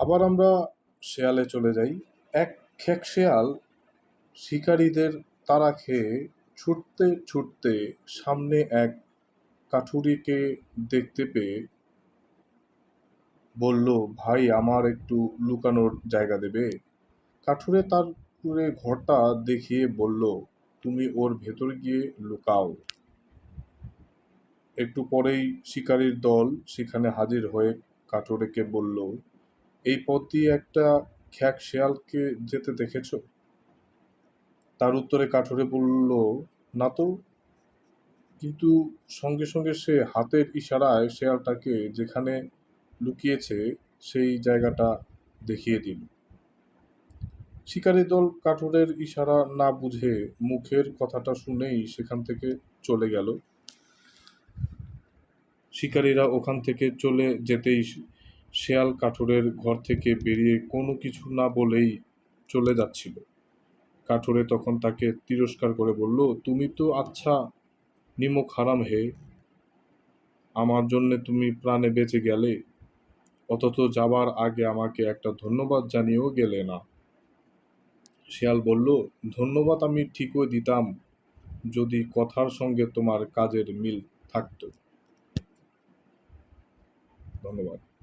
আবার আমরা শেয়ালে চলে যাই। এক খেক শেয়াল শিকারীদের তারা খেয়ে ছুটতে ছুটতে সামনে এক কাঠুরিকে দেখতে পেয়ে বলল, ভাই, আমার একটু লুকানোর জায়গা দেবে? কাঠুরে তার পুরে ঘরটা দেখিয়ে বলল, তুমি ওর ভেতর গিয়ে লুকাও। একটু পরেই শিকারীর দল সেখানে হাজির হয়ে কাঠুরেকে বলল এই পথ দিয়ে একটা খ্যাক শেয়ালকে যেতে দেখেছ? তার উত্তরে কাঠুরে বলল, না তো। কিন্তু সঙ্গে সঙ্গে সে হাতের ইশারায় শেয়ালটাকে যেখানে লুকিয়েছে সেই জায়গাটা দেখিয়ে দিল। শিকারী দল কাঠুরের ইশারা না বুঝে মুখের কথাটা শুনেই সেখান থেকে চলে গেল। শিকারীরা ওখান থেকে চলে যেতেই শেয়াল কাঠুরের ঘর থেকে বেরিয়ে কোনো কিছু না বলেই চলে যাচ্ছিল। কাঠুরে তখন তাকে তিরস্কার করে বলল, তুমি তো আচ্ছা নিমক হারাম হে। আমার জন্যে তুমি প্রাণে বেঁচে গেলে। অথচ যাবার আগে আমাকে একটা ধন্যবাদ জানিয়েও গেলে না। শিয়াল বলল, ধন্যবাদ আমি ঠিকই দিতাম, যদি কথার সঙ্গে তোমার কাজের মিল থাকতো। ধন্যবাদ।